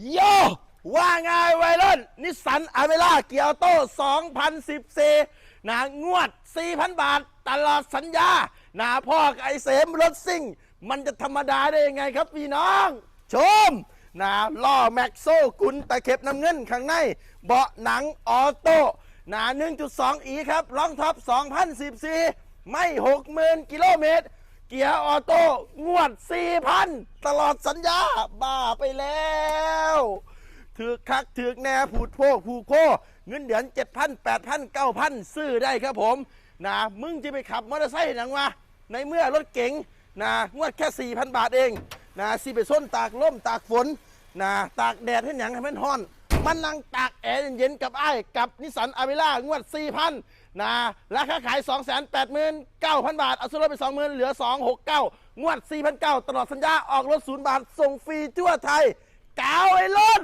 โยว่าไงวัยรุ่นนิสสันอเมร่าเกียวโต2014นะงวด 4,000 บาท ตลอดสัญญานะพ่อกับไอเสมรถซิ่ง มันจะธรรมดาได้ยังไงครับพี่น้อง ชมนะล้อแม็กโซกุลตะเข็บน้ำเงินข้างใน เบาะหนังออโต้หนะ1.2 อีครับรองท็อป 2014 ไม่ 60,000 กิโลเมตร เกียร์ออโต้งวดี่พันตลอดสัญญา บ้าไปแล้วถือคักถือแน่ผูดโพกผูกโคเงินเดือนเจ็ดพันแปดพันเก้าพันซื้อได้ครับผมนะมึงจะไปขับมอเตอร์ไซค์หนังวะในเมื่อรถเก๋งนะงวดแค่สี่พันบาทเองนะสิไปส้นตากลมตากฝนนะตากแดดให้หนังให้มันฮ้อน มันนั่งตากแอร์เย็นๆกับไอ้ายกับนิสสันอาวิล่างวด 4,000นะราคาขาย 289,000 บาท เอาซื้อรถไป 20,000 เหลือ 269 งวด 4,900 ตลอดสัญญาออกรถศูนย์บาท ส่งฟรีทั่วไทยกาวไอ้ล้น